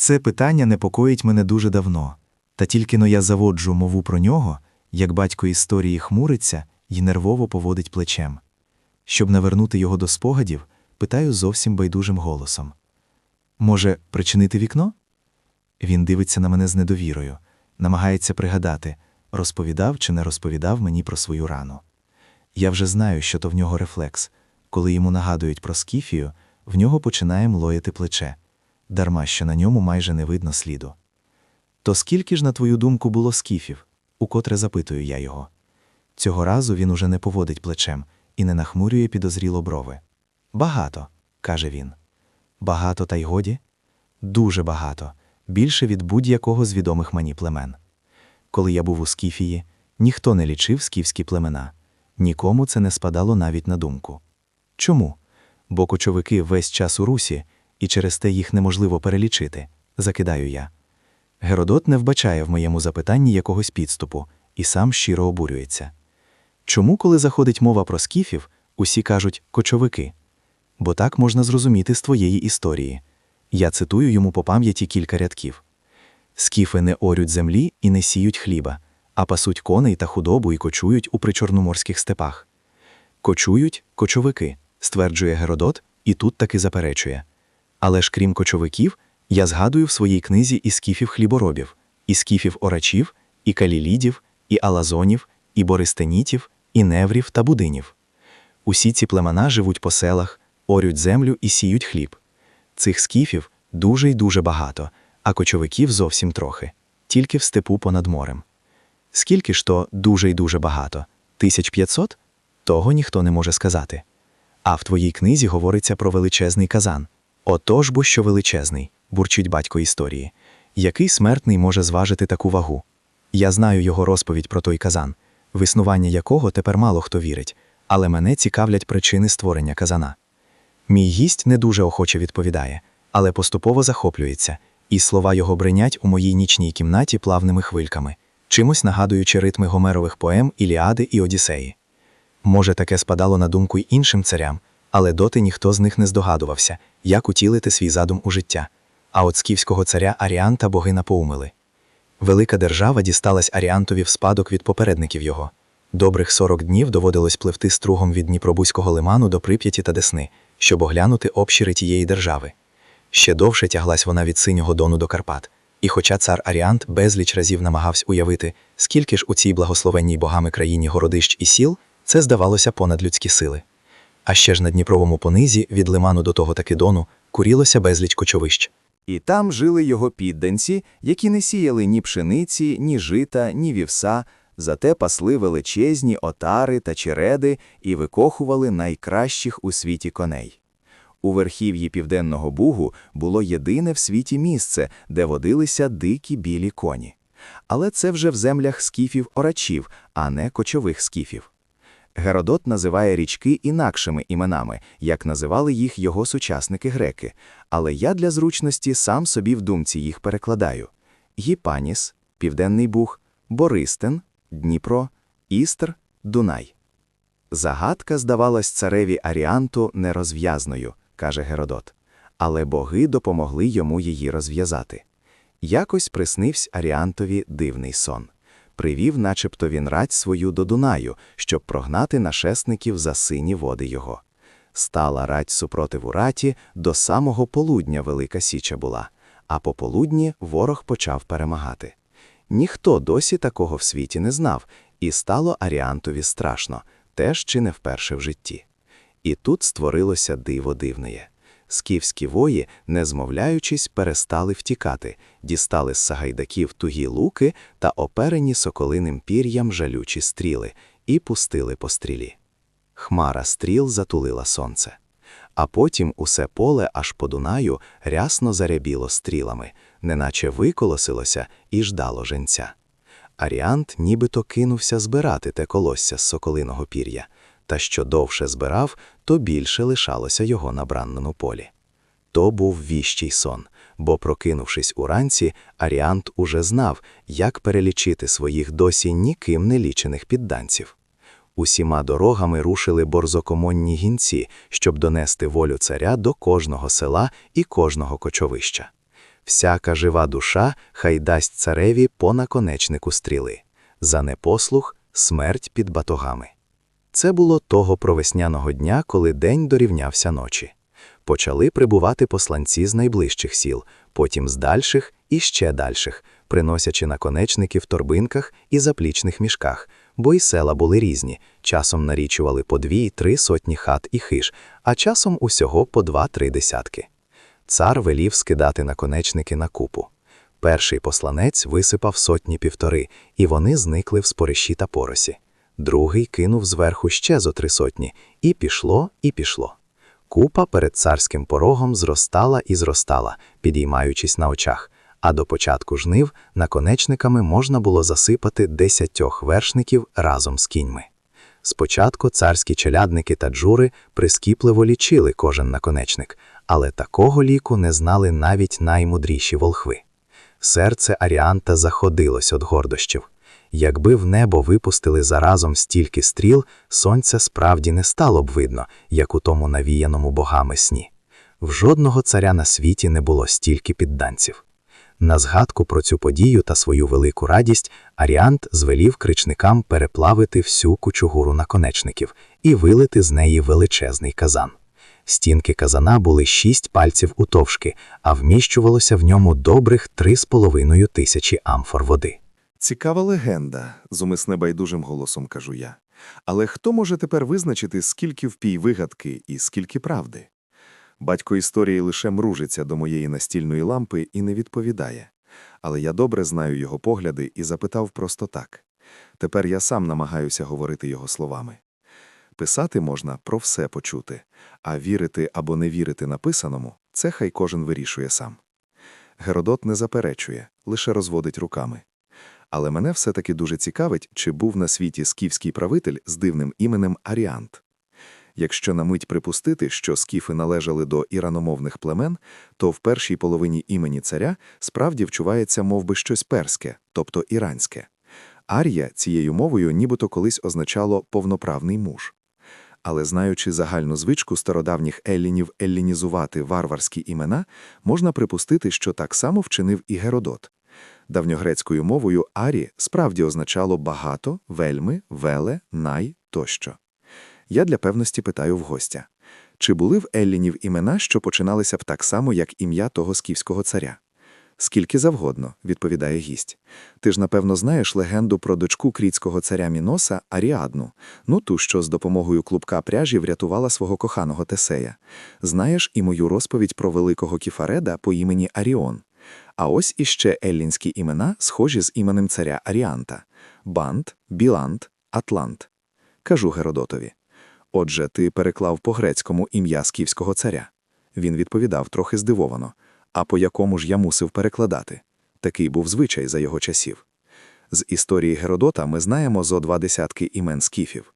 Це питання непокоїть мене дуже давно, та тільки но я заводжу мову про нього, як батько історії хмуриться і нервово поводить плечем. Щоб навернути його до спогадів, питаю зовсім байдужим голосом. Може, причинити вікно? Він дивиться на мене з недовірою, намагається пригадати, розповідав чи не розповідав мені про свою рану. Я вже знаю, що то в нього рефлекс. Коли йому нагадують про скіфію, в нього починає млояти плече, дарма що на ньому майже не видно сліду. То скільки ж, на твою думку, було скіфів? укотре запитую я його. Цього разу він уже не поводить плечем і не нахмурює підозріло брови. Багато, каже він. Багато, та й годі? Дуже багато, більше від будь-якого з відомих мені племен. Коли я був у Скіфії, ніхто не лічив скіфські племена, нікому це не спадало навіть на думку. Чому? Бо кочовики весь час у русі, і через те їх неможливо перелічити, закидаю я. Геродот не вбачає в моєму запитанні якогось підступу і сам щиро обурюється. Чому, коли заходить мова про скіфів, усі кажуть кочовики? Бо так можна зрозуміти з твоєї історії. Я цитую йому по пам'яті кілька рядків. Скіфи не орють землі і не сіють хліба, а пасуть коней та худобу і кочують у причорноморських степах. Кочують кочовики, стверджує Геродот, і тут таки заперечує. Але ж крім кочовиків, я згадую в своїй книзі і скіфів хліборобів, і скіфів орачів, і калілідів, і алазонів, і бористенітів, і неврів та будинів. Усі ці племена живуть по селах, орють землю і сіють хліб. Цих скіфів дуже й дуже багато, а кочовиків зовсім трохи, тільки в степу понад морем. Скільки ж то дуже й дуже багато? Тисяч п'ятсот? Того ніхто не може сказати. А в твоїй книзі говориться про величезний казан. Отож бо що величезний, бурчить батько історії. Який смертний може зважити таку вагу? Я знаю його розповідь про той казан, в існування якого тепер мало хто вірить, але мене цікавлять причини створення казана. Мій гість не дуже охоче відповідає, але поступово захоплюється, і слова його бринять у моїй нічній кімнаті плавними хвильками, чимось нагадуючи ритми гомерових поем Іліади і Одіссеї. Може, таке спадало на думку й іншим царям, але доти ніхто з них не здогадувався, як утілити свій задум у життя. А от скіфського царя Аріанта боги напоумили. Велика держава дісталась Аріантові в спадок від попередників його. Добрих 40 днів доводилось пливти стругом від Дніпробузького лиману до Прип'яті та Десни, щоб оглянути обшіри тієї держави. Ще довше тяглась вона від синього дону до Карпат. І хоча цар Аріант безліч разів намагався уявити, скільки ж у цій благословенній богами країні городищ і сіл, це здавалося понад людські сили. А ще ж на Дніпровому понизі, від лиману до того таки дону, курілося безліч кочовищ. І там жили його підданці, які не сіяли ні пшениці, ні жита, ні вівса, зате пасли величезні отари та череди і викохували найкращих у світі коней. У верхів'ї Південного Бугу було єдине в світі місце, де водилися дикі білі коні. Але це вже в землях скіфів-орачів, а не кочових скіфів. Геродот називає річки інакшими іменами, як називали їх його сучасники греки, але я для зручності сам собі в думці їх перекладаю: Гіпаніс, Південний Буг, Бористен, Дніпро, Істр, Дунай. Загадка здавалась цареві Аріанту нерозв'язною, каже Геродот, але боги допомогли йому її розв'язати. Якось приснився Аріантові дивний сон привів, начебто він рать свою до Дунаю, щоб прогнати нашесників за сині води його. Стала рать супротиву раті, до самого полудня Велика Січа була, а по полудні ворог почав перемагати. Ніхто досі такого в світі не знав, і стало Аріантові страшно, теж чи не вперше в житті. І тут створилося диво дивнеє. Скіфські вої, не змовляючись, перестали втікати, дістали з сагайдаків тугі луки та оперені соколиним пір'ям жалючі стріли і пустили по стрілі. Хмара стріл затулила сонце. А потім усе поле аж по Дунаю рясно зарябіло стрілами, неначе виколосилося і ждало женця. Аріант нібито кинувся збирати те колосся з соколиного пір'я та що довше збирав, то більше лишалося його на бранному полі. То був віщий сон, бо, прокинувшись уранці, Аріант уже знав, як перелічити своїх досі ніким не лічених підданців. Усіма дорогами рушили борзокомонні гінці, щоб донести волю царя до кожного села і кожного кочовища. Всяка жива душа хай дасть цареві по наконечнику стріли. За непослух – смерть під батогами. Це було того провесняного дня, коли день дорівнявся ночі. Почали прибувати посланці з найближчих сіл, потім з дальших і ще дальших, приносячи наконечники в торбинках і заплічних мішках, бо й села були різні, часом нарічували по дві-три сотні хат і хиш, а часом усього по два-три десятки. Цар велів скидати наконечники на купу. Перший посланець висипав сотні півтори, і вони зникли в спориші та поросі. Другий кинув зверху ще зо три сотні, і пішло, і пішло. Купа перед царським порогом зростала і зростала, підіймаючись на очах, а до початку жнив наконечниками можна було засипати десятьох вершників разом з кіньми. Спочатку царські челядники та джури прискіпливо лічили кожен наконечник, але такого ліку не знали навіть наймудріші волхви. Серце Аріанта заходилось від гордощів. Якби в небо випустили заразом стільки стріл, сонця справді не стало б видно, як у тому навіяному богами сні. В жодного царя на світі не було стільки підданців. На згадку про цю подію та свою велику радість Аріант звелів кричникам переплавити всю кучугуру наконечників і вилити з неї величезний казан. Стінки казана були шість пальців утовшки, а вміщувалося в ньому добрих три з половиною тисячі амфор води. Цікава легенда, зумисне байдужим голосом кажу я. Але хто може тепер визначити, скільки впій вигадки і скільки правди? Батько історії лише мружиться до моєї настільної лампи і не відповідає. Але я добре знаю його погляди і запитав просто так. Тепер я сам намагаюся говорити його словами. Писати можна про все почути, а вірити або не вірити написаному – це хай кожен вирішує сам. Геродот не заперечує, лише розводить руками. Але мене все-таки дуже цікавить, чи був на світі скіфський правитель з дивним іменем Аріант. Якщо на мить припустити, що скіфи належали до іраномовних племен, то в першій половині імені царя справді вчувається мов би щось перське, тобто іранське. Арія цією мовою нібито колись означало повноправний муж. Але знаючи загальну звичку стародавніх еллінів еллінізувати варварські імена, можна припустити, що так само вчинив і Геродот. Давньогрецькою мовою арі справді означало багато, вельми, веле, най тощо. Я для певності питаю в гостя. Чи були в Еллінів імена, що починалися б так само, як ім'я того скіфського царя? Скільки завгодно, відповідає гість. Ти ж, напевно, знаєш легенду про дочку крітського царя Міноса Аріадну, ну ту, що з допомогою клубка пряжі врятувала свого коханого Тесея. Знаєш і мою розповідь про великого кіфареда по імені Аріон. А ось іще еллінські імена, схожі з іменем царя Аріанта – Бант, Білант, Атлант. Кажу Геродотові. Отже, ти переклав по-грецькому ім'я скіфського царя. Він відповідав трохи здивовано. А по якому ж я мусив перекладати? Такий був звичай за його часів. З історії Геродота ми знаємо зо два десятки імен скіфів.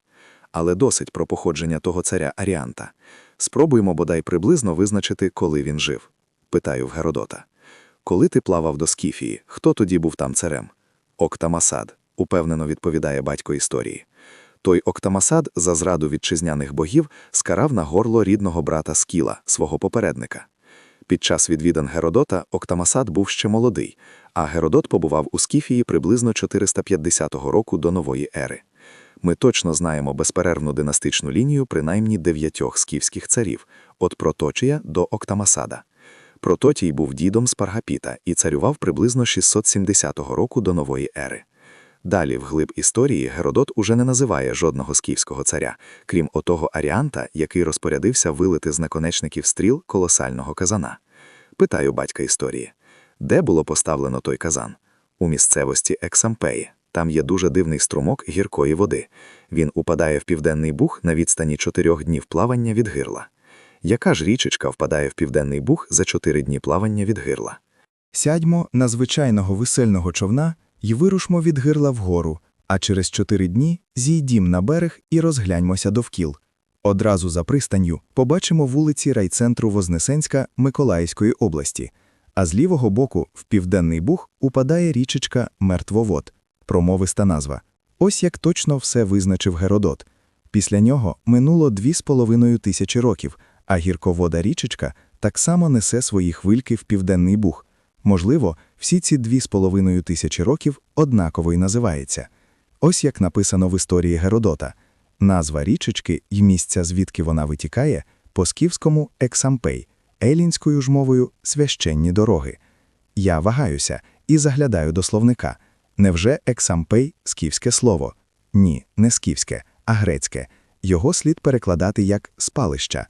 Але досить про походження того царя Аріанта. Спробуємо бодай приблизно визначити, коли він жив. Питаю в Геродота. Коли ти плавав до Скіфії, хто тоді був там царем? Октамасад, упевнено відповідає батько історії. Той Октамасад за зраду вітчизняних богів скарав на горло рідного брата Скіла, свого попередника. Під час відвідин Геродота Октамасад був ще молодий, а Геродот побував у Скіфії приблизно 450 року до нової ери. Ми точно знаємо безперервну династичну лінію принаймні дев'ятьох скіфських царів від Проточія до Октамасада. Прототій був дідом Спаргапіта і царював приблизно 670 року до нової ери. Далі, вглиб історії, Геродот уже не називає жодного скіфського царя, крім отого Аріанта, який розпорядився вилити з наконечників стріл колосального казана. Питаю батька історії. Де було поставлено той казан? У місцевості Ексампеї. Там є дуже дивний струмок гіркої води. Він упадає в південний буг на відстані чотирьох днів плавання від гирла. Яка ж річечка впадає в південний буг за чотири дні плавання від гирла? Сядьмо на звичайного весельного човна й вирушмо від гирла вгору, а через чотири дні зійдім на берег і розгляньмося довкіл. Одразу за пристанню побачимо вулиці райцентру Вознесенська Миколаївської області, а з лівого боку в південний буг упадає річечка Мертвовод, промовиста назва. Ось як точно все визначив Геродот. Після нього минуло дві з половиною тисячі років, а гірковода річечка так само несе свої хвильки в південний буг. Можливо, всі ці дві з половиною тисячі років однаково й називається. Ось як написано в історії Геродота. Назва річечки і місця, звідки вона витікає, по скіфському «ексампей», елінською ж мовою «священні дороги». Я вагаюся і заглядаю до словника. Невже «ексампей» – скіфське слово? Ні, не скіфське, а грецьке. Його слід перекладати як «спалища».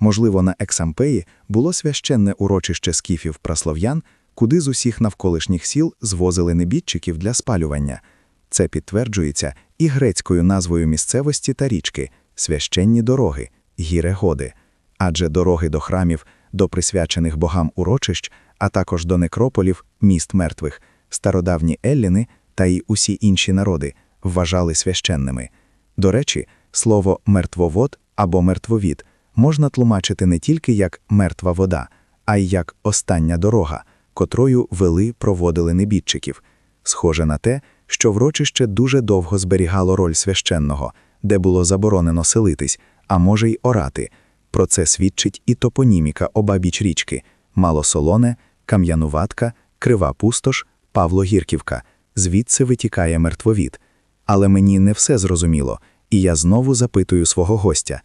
Можливо, на Ексампеї було священне урочище скіфів праслов'ян, куди з усіх навколишніх сіл звозили небідчиків для спалювання. Це підтверджується і грецькою назвою місцевості та річки священні дороги, гірегоди. Адже дороги до храмів, до присвячених богам урочищ, а також до некрополів, міст мертвих, стародавні елліни та й усі інші народи вважали священними. До речі, слово мертвовод або мертвовід можна тлумачити не тільки як мертва вода, а й як остання дорога, котрою вели проводили небідчиків. Схоже на те, що врочище дуже довго зберігало роль священного, де було заборонено селитись, а може й орати. Про це свідчить і топоніміка обабіч річки Малосолоне, Кам'януватка, Крива Пустош, Павло Гірківка. Звідси витікає мертвовід. Але мені не все зрозуміло, і я знову запитую свого гостя.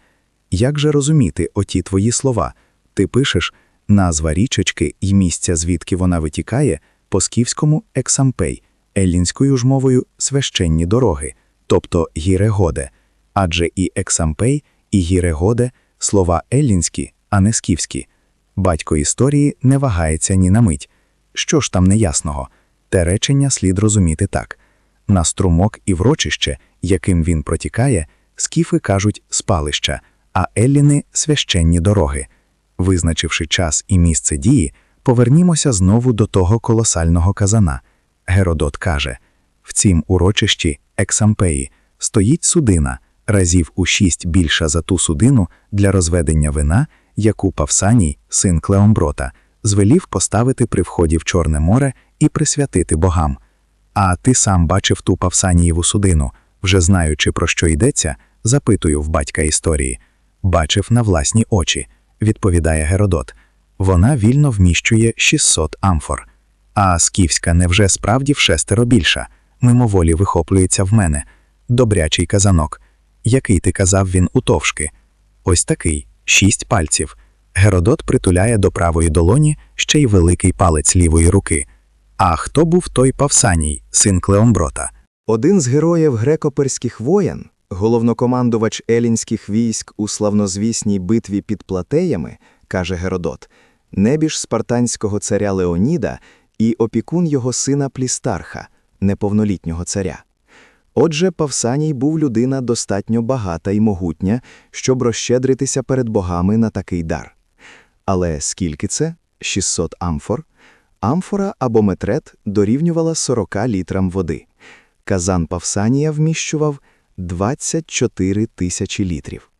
Як же розуміти оті твої слова? Ти пишеш назва річечки і місця, звідки вона витікає, по скіфському ексампей, еллінською ж мовою священні дороги, тобто гірегоде. Адже і ексампей, і гірегоде слова еллінські, а не скіфські. Батько історії не вагається ні на мить. Що ж там неясного? Те речення слід розуміти так. На струмок і врочище, яким він протікає, скіфи кажуть спалища, а елліни – священні дороги. Визначивши час і місце дії, повернімося знову до того колосального казана. Геродот каже, в цім урочищі Ексампеї стоїть судина, разів у шість більша за ту судину для розведення вина, яку Павсаній, син Клеомброта, звелів поставити при вході в Чорне море і присвятити богам. А ти сам бачив ту Павсанієву судину, вже знаючи, про що йдеться, запитую в батька історії. Бачив на власні очі, відповідає Геродот. Вона вільно вміщує 600 амфор. А скіфська невже справді в шестеро більша, мимоволі вихоплюється в мене. Добрячий казанок. Який ти казав він утовшки? Ось такий, шість пальців. Геродот притуляє до правої долоні ще й великий палець лівої руки. А хто був той Павсаній, син Клеомброта? Один з героїв греко-перських воєн, головнокомандувач елінських військ у славнозвісній битві під Платеями, каже Геродот, небіж спартанського царя Леоніда і опікун його сина Плістарха, неповнолітнього царя. Отже, Павсаній був людина достатньо багата і могутня, щоб розщедритися перед богами на такий дар. Але скільки це? 600 амфор? Амфора або метрет дорівнювала 40 літрам води. Казан Павсанія вміщував 24 тисячі літрів.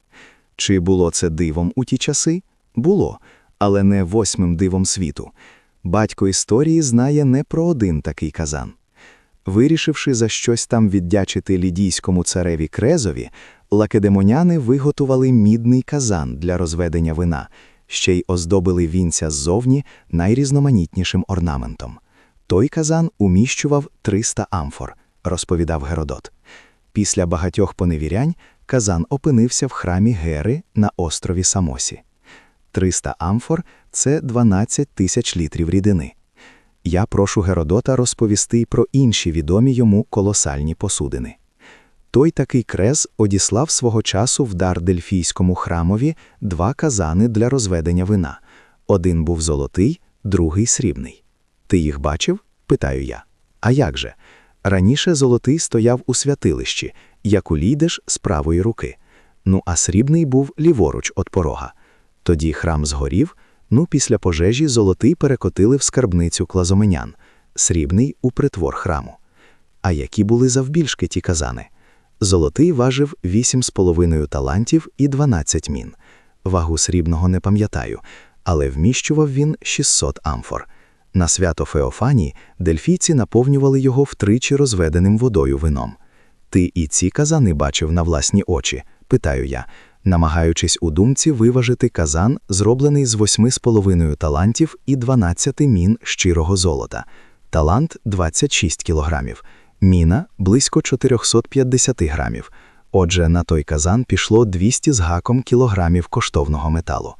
Чи було це дивом у ті часи? Було, але не восьмим дивом світу. Батько історії знає не про один такий казан. Вирішивши за щось там віддячити лідійському цареві Крезові, лакедемоняни виготували мідний казан для розведення вина, ще й оздобили вінця ззовні найрізноманітнішим орнаментом. Той казан уміщував 300 амфор, розповідав Геродот. Після багатьох поневірянь казан опинився в храмі Гери на острові Самосі. 300 амфор це 12 тисяч літрів рідини. Я прошу Геродота розповісти й про інші відомі йому колосальні посудини. Той такий крез одіслав свого часу в дар Дельфійському храмові два казани для розведення вина. Один був золотий, другий срібний. Ти їх бачив? питаю я. А як же? Раніше золотий стояв у святилищі, як улійдеш з правої руки. Ну а срібний був ліворуч від порога. Тоді храм згорів, ну після пожежі золотий перекотили в скарбницю клазоменян, срібний у притвор храму. А які були завбільшки ті казани? Золотий важив 8,5 талантів і 12 мін. Вагу срібного не пам'ятаю, але вміщував він 600 амфор. На свято Феофанії дельфійці наповнювали його втричі розведеним водою вином. Ти і ці казани бачив на власні очі, питаю я. намагаючись у думці виважити казан, зроблений з 8,5 талантів і 12 мін щирого золота. Талант – 26 кілограмів, міна – близько 450 грамів. Отже, на той казан пішло 200 з гаком кілограмів коштовного металу.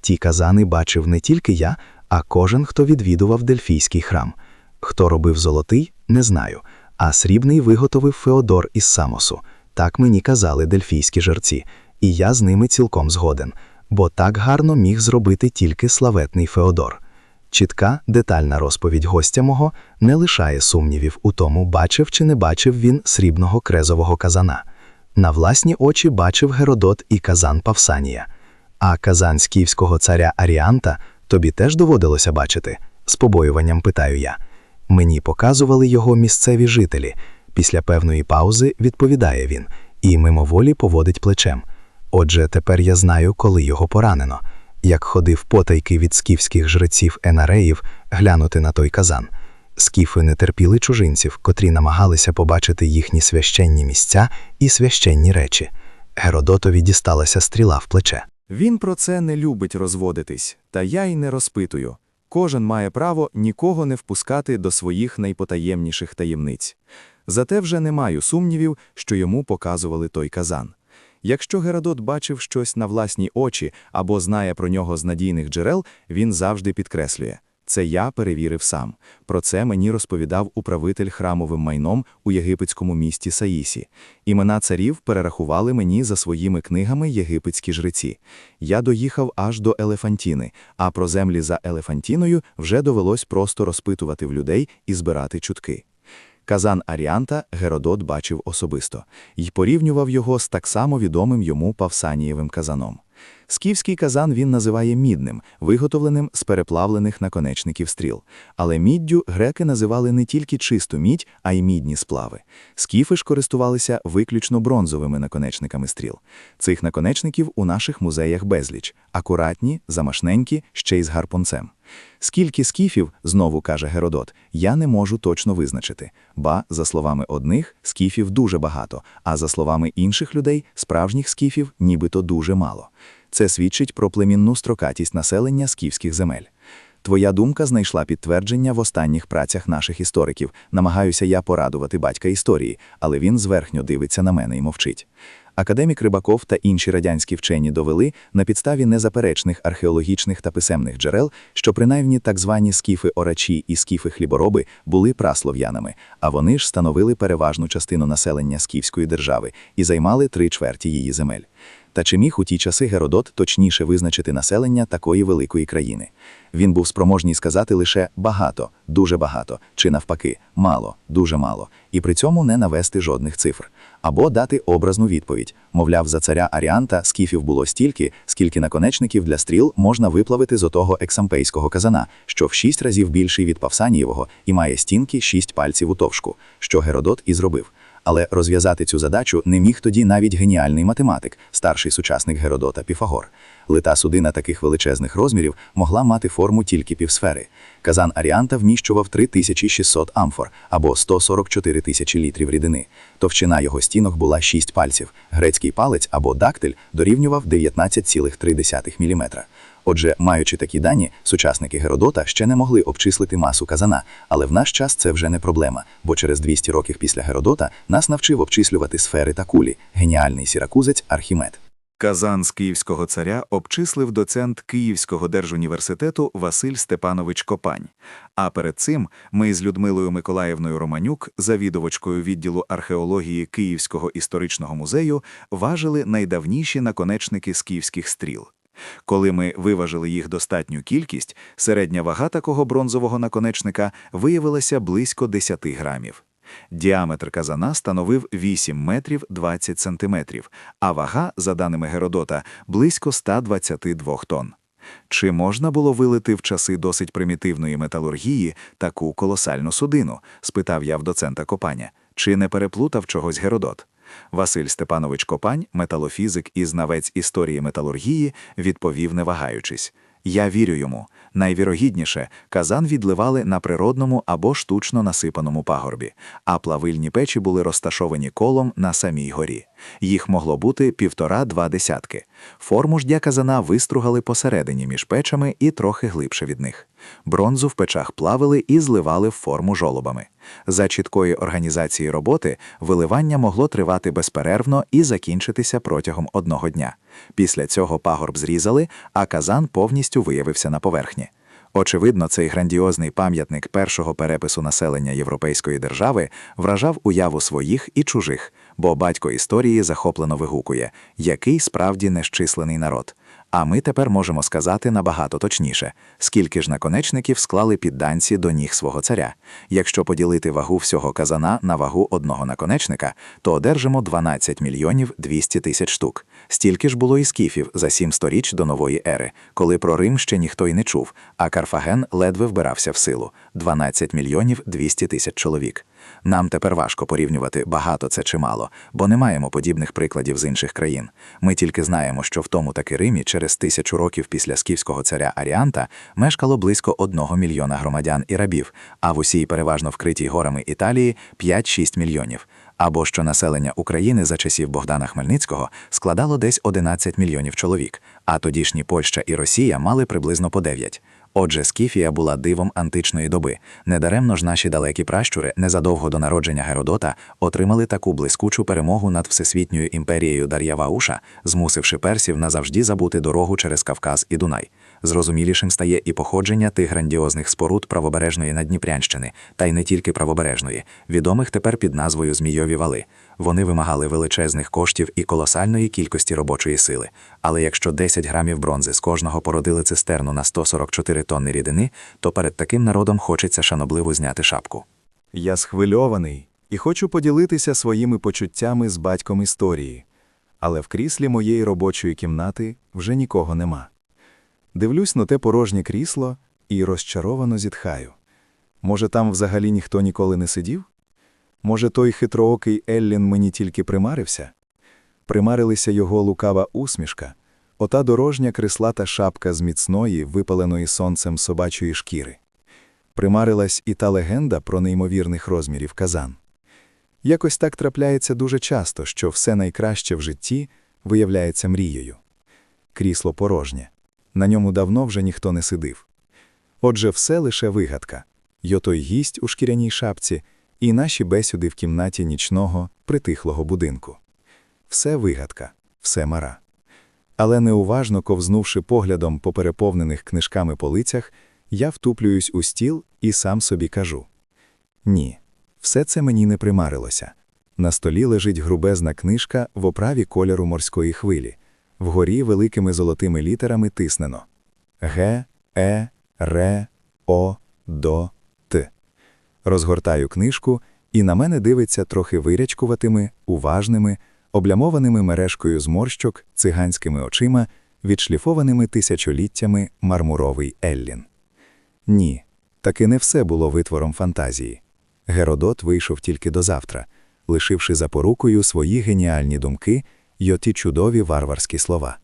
Ті казани бачив не тільки я, а кожен, хто відвідував Дельфійський храм. Хто робив золотий, не знаю, а срібний виготовив Феодор із Самосу. Так мені казали дельфійські жерці, і я з ними цілком згоден, бо так гарно міг зробити тільки славетний Феодор. Чітка, детальна розповідь гостя мого не лишає сумнівів у тому, бачив чи не бачив він срібного крезового казана. На власні очі бачив Геродот і казан Павсанія. А казан скіфського царя Аріанта тобі теж доводилося бачити? З побоюванням питаю я. Мені показували його місцеві жителі. Після певної паузи відповідає він і мимоволі поводить плечем. Отже, тепер я знаю, коли його поранено. Як ходив потайки від скіфських жреців Енареїв глянути на той казан. Скіфи не терпіли чужинців, котрі намагалися побачити їхні священні місця і священні речі. Геродотові дісталася стріла в плече. Він про це не любить розводитись, та я й не розпитую. Кожен має право нікого не впускати до своїх найпотаємніших таємниць. Зате вже не маю сумнівів, що йому показували той казан. Якщо Геродот бачив щось на власні очі або знає про нього з надійних джерел, він завжди підкреслює. Це я перевірив сам. Про це мені розповідав управитель храмовим майном у єгипетському місті Саїсі. Імена царів перерахували мені за своїми книгами єгипетські жреці. Я доїхав аж до Елефантіни, а про землі за Елефантіною вже довелось просто розпитувати в людей і збирати чутки. Казан Аріанта Геродот бачив особисто і порівнював його з так само відомим йому Павсанієвим казаном. Скіфський казан він називає мідним, виготовленим з переплавлених наконечників стріл. Але міддю греки називали не тільки чисту мідь, а й мідні сплави. Скіфи ж користувалися виключно бронзовими наконечниками стріл. Цих наконечників у наших музеях безліч, акуратні, замашненькі, ще й з гарпунцем. Скільки скіфів, знову каже Геродот, я не можу точно визначити. Ба, за словами одних, скіфів дуже багато, а за словами інших людей, справжніх скіфів нібито дуже мало. Це свідчить про племінну строкатість населення скіфських земель. Твоя думка знайшла підтвердження в останніх працях наших істориків. Намагаюся я порадувати батька історії, але він зверхньо дивиться на мене і мовчить. Академік Рибаков та інші радянські вчені довели на підставі незаперечних археологічних та писемних джерел, що принаймні так звані скіфи-орачі і скіфи-хлібороби були праслов'янами, а вони ж становили переважну частину населення скіфської держави і займали три чверті її земель. Та чи міг у ті часи Геродот точніше визначити населення такої великої країни? Він був спроможний сказати лише багато, дуже багато, чи навпаки, мало, дуже мало, і при цьому не навести жодних цифр. Або дати образну відповідь. Мовляв, за царя Аріанта скіфів було стільки, скільки наконечників для стріл можна виплавити з отого ексампейського казана, що в шість разів більший від Павсанієвого і має стінки шість пальців у товшку, що Геродот і зробив. Але розв'язати цю задачу не міг тоді навіть геніальний математик, старший сучасник Геродота Піфагор. Лита судина таких величезних розмірів могла мати форму тільки півсфери. Казан Аріанта вміщував 3600 амфор або 144 тисячі літрів рідини. Товщина його стінок була 6 пальців. Грецький палець або дактиль дорівнював 19,3 мм. Отже, маючи такі дані, сучасники Геродота ще не могли обчислити масу казана, але в наш час це вже не проблема, бо через 200 років після Геродота нас навчив обчислювати сфери та кулі, геніальний сіракузець Архімед. Казан з київського царя обчислив доцент Київського держуніверситету Василь Степанович Копань. А перед цим ми з Людмилою Миколаївною Романюк, завідувачкою відділу археології Київського історичного музею, важили найдавніші наконечники скіфських стріл. Коли ми виважили їх достатню кількість, середня вага такого бронзового наконечника виявилася близько 10 грамів. Діаметр казана становив 8 метрів 20 сантиметрів, а вага, за даними Геродота, близько 122 тонн. Чи можна було вилити в часи досить примітивної металургії таку колосальну судину? спитав я в доцента Копаня. Чи не переплутав чогось Геродот? Василь Степанович Копань, металофізик і знавець історії металургії, відповів, не вагаючись. Я вірю йому. Найвірогідніше, казан відливали на природному або штучно насипаному пагорбі, а плавильні печі були розташовані колом на самій горі. Їх могло бути півтора-два десятки. Форму ж для казана вистругали посередині між печами і трохи глибше від них. Бронзу в печах плавили і зливали в форму жолобами. За чіткої організації роботи виливання могло тривати безперервно і закінчитися протягом одного дня. Після цього пагорб зрізали, а казан повністю виявився на поверхні. Очевидно, цей грандіозний пам'ятник першого перепису населення європейської держави вражав уяву своїх і чужих, бо батько історії захоплено вигукує, який справді нещислений народ. А ми тепер можемо сказати набагато точніше, скільки ж наконечників склали підданці до ніг свого царя. Якщо поділити вагу всього казана на вагу одного наконечника, то одержимо 12 мільйонів 200 тисяч штук. Стільки ж було і скіфів за сім сторіч до нової ери, коли про Рим ще ніхто й не чув, а Карфаген ледве вбирався в силу 12 мільйонів 200 тисяч чоловік. Нам тепер важко порівнювати багато це чи мало, бо не маємо подібних прикладів з інших країн. Ми тільки знаємо, що в тому таки Римі через тисячу років після скіфського царя Аріанта мешкало близько одного мільйона громадян і рабів, а в усій переважно вкритій горами Італії 5-6 мільйонів. Або що населення України за часів Богдана Хмельницького складало десь 11 мільйонів чоловік, а тодішні Польща і Росія мали приблизно по 9. Отже, Скіфія була дивом античної доби. Недаремно ж наші далекі пращури незадовго до народження Геродота отримали таку блискучу перемогу над всесвітньою імперією Дар'явауша, змусивши персів назавжди забути дорогу через Кавказ і Дунай. Зрозумілішим стає і походження тих грандіозних споруд правобережної Надніпрянщини, та й не тільки правобережної, відомих тепер під назвою Змійові вали. Вони вимагали величезних коштів і колосальної кількості робочої сили. Але якщо 10 грамів бронзи з кожного породили цистерну на 144 тонни рідини, то перед таким народом хочеться шанобливо зняти шапку. Я схвильований і хочу поділитися своїми почуттями з батьком історії, але в кріслі моєї робочої кімнати вже нікого нема. Дивлюсь на те порожнє крісло і розчаровано зітхаю. Може, там взагалі ніхто ніколи не сидів? Може, той хитроокий Еллін мені тільки примарився? Примарилися його лукава усмішка, ота дорожня крислата шапка з міцної, випаленої сонцем собачої шкіри. Примарилась і та легенда про неймовірних розмірів казан. Якось так трапляється дуже часто, що все найкраще в житті виявляється мрією. Крісло порожнє. На ньому давно вже ніхто не сидив. Отже, все лише вигадка. Й той гість у шкіряній шапці, і наші бесіди в кімнаті нічного, притихлого будинку. Все вигадка, все мара. Але неуважно ковзнувши поглядом по переповнених книжками полицях, я втуплююсь у стіл і сам собі кажу: Ні, все це мені не примарилося. На столі лежить грубезна книжка в оправі кольору морської хвилі. Вгорі великими золотими літерами тиснено Г, Е, Р, О, До. Розгортаю книжку, і на мене дивиться трохи вирячкуватими, уважними, облямованими мережкою зморщок, циганськими очима, відшліфованими тисячоліттями мармуровий Еллін. Ні, таки не все було витвором фантазії. Геродот вийшов тільки до завтра, лишивши за порукою свої геніальні думки й оті чудові варварські слова.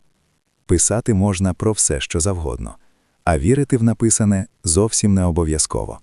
Писати можна про все, що завгодно, а вірити в написане зовсім не обов'язково.